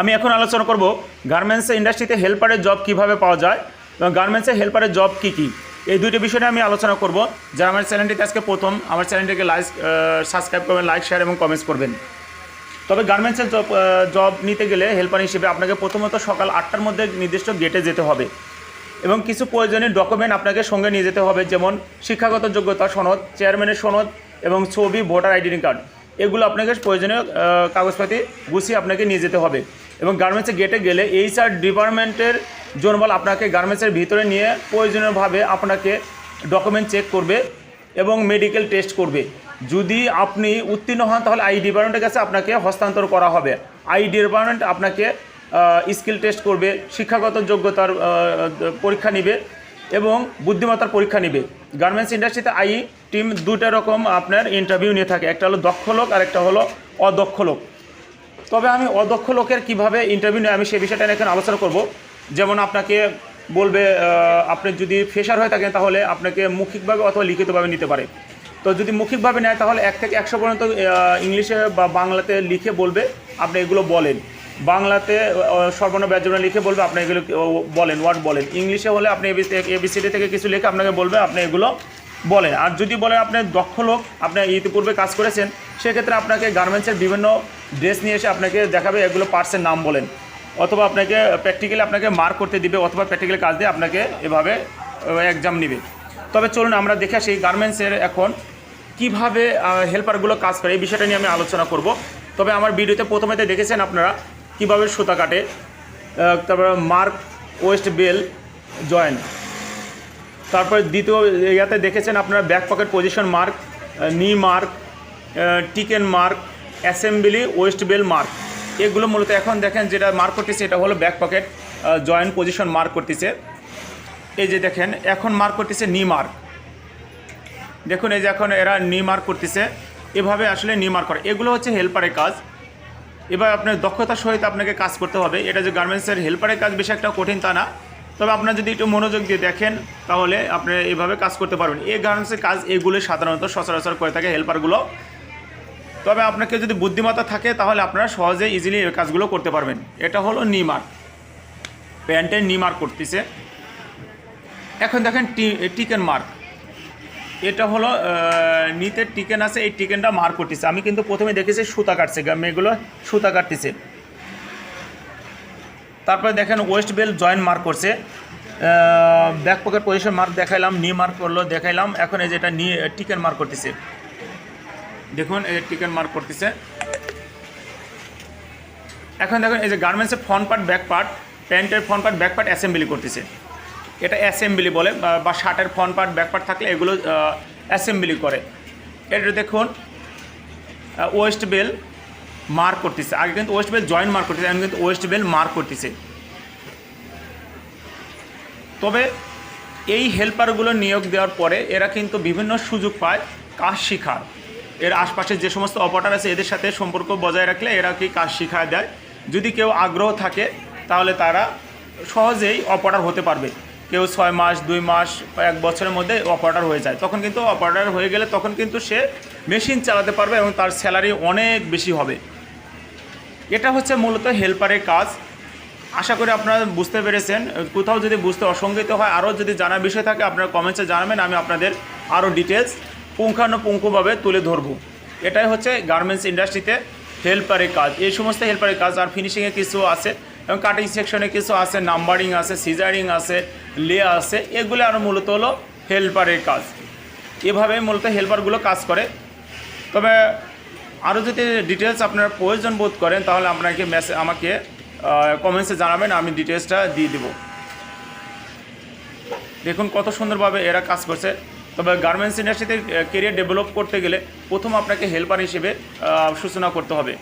আমি এখন আলোচনা করব গার্মেন্টস ইন্ডাস্ট্রিতে হেল্পারের জব কীভাবে পাওয়া যায় এবং গার্মেন্টসে হেল্পারের জব কী কী? এই দুইটি বিষয় নিয়ে আমি আলোচনা করব। যারা আমার চ্যানেলটিতে আজকে প্রথম, আমার চ্যানেলটিকে লাইক সাবস্ক্রাইব করবেন লাইক শেয়ার এবং কমেন্টস করবেন। তবে গার্মেন্টসের জব জব নিতে গেলে হেল্পার হিসেবে আপনাকে প্রথমত সকাল আটটার মধ্যে নির্দিষ্ট গেটে যেতে হবে এবং কিছু প্রয়োজনীয় ডকুমেন্ট আপনাকে সঙ্গে নিয়ে যেতে হবে, যেমন শিক্ষাগত যোগ্যতা সনদ চেয়ারম্যানের সনদ এবং ছবি ভোটার আইডেন্টি কার্ড এগুলো আপনাকে প্রয়োজনীয় কাগজপাতি গুছিয়ে আপনাকে নিয়ে যেতে হবে। এবং গার্মেন্টসের গেটে গেলে এইচআর ডিপার্টমেন্টের জনবল আপনাকে গার্মেন্টসের ভিতরে নিয়ে প্রয়োজনীয়ভাবে আপনাকে ডকুমেন্ট চেক করবে এবং মেডিকেল টেস্ট করবে। যদি আপনি উত্তীর্ণ হন, তাহলে আই ডিপার্টমেন্টের কাছে আপনাকে হস্তান্তর করা হবে। আই ডিপার্টমেন্ট আপনাকে স্কিল টেস্ট করবে, শিক্ষাগত যোগ্যতার পরীক্ষা নেবে এবং বুদ্ধিমত্তার পরীক্ষা নেবে। গার্মেন্টস ইন্ডাস্ট্রিতে আই টিম দুটো রকম আপনার ইন্টারভিউ নিয়ে থাকে। একটা হলো দক্ষ লোক আর একটা হলো অদক্ষ লোক। তবে আমি অদক্ষ লোকের কীভাবে ইন্টারভিউ নেয় আমি সেই বিষয়টা নিয়ে এখানে আলোচনা করব। যেমন আপনাকে বলবে আপনি যদি ফ্রেশার হয়ে থাকেন তাহলে আপনাকে মৌখিকভাবে অথবা লিখিতভাবে নিতে পারে। তো যদি মৌখিকভাবে নেয় তাহলে এক থেকে একশো পর্যন্ত ইংলিশে বা বাংলাতে লিখে বলবে আপনি এগুলো বলেন। বাংলাতে আহ, সর্বর্ণ ব্যাজনা লিখে বলবে আপনি এগুলো বলেন ওয়ার্ড বলেন। ইংলিশে হলে আপনি এবিসিডি থেকে কিছু লিখে আপনাকে বলবে আপনি এগুলো বলেন আর যদি বলেন আপনি দক্ষ লোক, আপনি ইতিপূর্বে কাজ করেছেন, সেক্ষেত্রে আপনাকে গার্মেন্টসের বিভিন্ন ড্রেস নিয়ে এসে আপনাকে দেখাবে, এগুলো পার্টসের নাম বলেন। অথবা আপনাকে প্র্যাকটিক্যালি আপনাকে মার্ক করতে দিবে, অথবা প্র্যাকটিক্যাল কাজ দিয়ে আপনাকে এভাবে এক্সাম নেবে। তবে চলুন আমরা দেখে আসি গার্মেন্টসের এখন কীভাবে হেল্পারগুলো কাজ করে। এই বিষয়টা নিয়ে আমি আলোচনা করব। তবে আমার ভিডিওতে প্রথমেতে দেখেছেন আপনারা কীভাবে সুতা কাটে তারপর মার্ক ওয়েস্ট বেল জয়েন তারপর দ্বিতীয় ইয়াতে দেখেছেন আপনারা back pocket position mark knee mark টিকেন mark assembly waist belt mark এগুলো মূলত এখন দেখেন যেটা মার্ক করতেছে, এটা হলো back pocket joint position mark করতেছে। এই যে দেখেন, এখন মার্ক করতেছে নি মার্ক দেখুন, এই যে এখন এরা নি মার্ক করতেছে, এভাবে আসলে নি মার্ক করে। এগুলো হচ্ছে হেল্পারের কাজ। এবার আপনার দক্ষতার সহিত আপনাকে কাজ করতে হবে। এটা যে গার্মেন্টসের হেল্পারের কাজ বেশি একটা কঠিন তা না। তবে আপনারা যদি একটু মনোযোগ দিয়ে দেখেন, তাহলে আপনি এভাবে কাজ করতে পারবেন। এই গার্মেন্টসের কাজ এগুলো সাধারণত সচরাচর করে থাকে হেল্পারগুলো। তবে আপনাকে যদি বুদ্ধিমত্তা থাকে, তাহলে আপনারা সহজে ইজিলি এই কাজগুলো করতে পারবেন। এটা হলো নি মার্ক প্যান্টের নি মার্ক করতেছে। এখন দেখেন টিকেন মার্ক। এটা হলো নিতের টিকেন আছে, এই টিকেনটা মার করতেছে। আমি কিন্তু প্রথমে দেখেছি সুতা কাটছে মেয়েগুলো সুতা কাটতেছে। তারপরে দেখেন ওয়েস্ট বেল জয়েন্ট মার্ক করছে। ব্যাক পকেট পজিশন মার্ক দেখাইলাম নি মার্ক করল, দেখাইলাম। এখন এই যে এটা নি টিকেন মার্ক করতেছে। দেখুন, এই টিকেন মার্ক করতেছে। এখন দেখুন, এই যে গার্মেন্টসের ফ্রন্ট পার্ট ব্যাক পার্ট প্যান্টের front part back part assembly করতেছে। এটা অ্যাসেম্বলি বলে, বা- শার্টের ফ্রন্ট পার্ট ব্যাক পার্ট থাকলে এগুলো অ্যাসেম্বলি করে। এটা দেখুন ওয়েস্ট বেল মার্ক করতেছে। আগে কিন্তু ওয়েস্ট বেল জয়েন্ট মার্ক করতেছে, এখন কিন্তু ওয়েস্ট বেল মার্ক করতেছে। তবে এই হেল্পারগুলো নিয়োগ দেওয়ার পরে এরা কিন্তু বিভিন্ন সুযোগ পায় কাজ শেখার। এর আশপাশে যে সমস্ত অপারেটর আছে, এদের সাথে সম্পর্ক বজায় রাখলে এরা কি কাজ শিখায় দেয়। যদি কেউ আগ্রহ থাকে, তাহলে তারা সহজেই অপারেটর হতে পারবে। কেউ ছয় মাস, দুই মাস এক বছরের মধ্যে অপারেটর হয়ে যায়। তখন কিন্তু অপারেটর হয়ে গেলে তখন কিন্তু সে মেশিন চালাতে পারবে এবং তার স্যালারি অনেক বেশি হবে। এটা হচ্ছে মূলত হেল্পারের কাজ। আশা করি আপনারা বুঝতে পেরেছেন। কোথাও যদি বুঝতে অসঙ্গিত হয়, আরও যদি জানার বিষয় থাকে, আপনারা কমেন্টসে জানাবেন, আমি আপনাদের আরও ডিটেলস পুঙ্খানুপুঙ্খভাবে তুলে ধরবো। এটাই হচ্ছে গার্মেন্টস ইন্ডাস্ট্রিতে হেল্পারের কাজ। এই সমস্ত হেল্পারের কাজ, আর ফিনিশিংয়ে কিছু আছে, এবং কাটিং সেকশনে কিছু আছে নাম্বারিং আছে সিজারিং আছে লে আছে, এগুলো আরও মূলত হলো হেল্পারের কাজ। এভাবে মূলত হেল্পারগুলো কাজ করে। তবে আরও যদি ডিটেলস আপনারা প্রয়োজন বোধ করেন, তাহলে আপনাকে মেসে আমাকে কমেন্টসে জানাবেন, আমি ডিটেলসটা দিয়ে দেবো। দেখুন কত সুন্দরভাবে এরা কাজ করছে। তবে গার্মেন্টস ইন্ডাস্ট্রিতে কেরিয়ার ডেভেলপ করতে গেলে প্রথম আপনাকে হেল্পার হিসেবে সূচনা করতে হবে।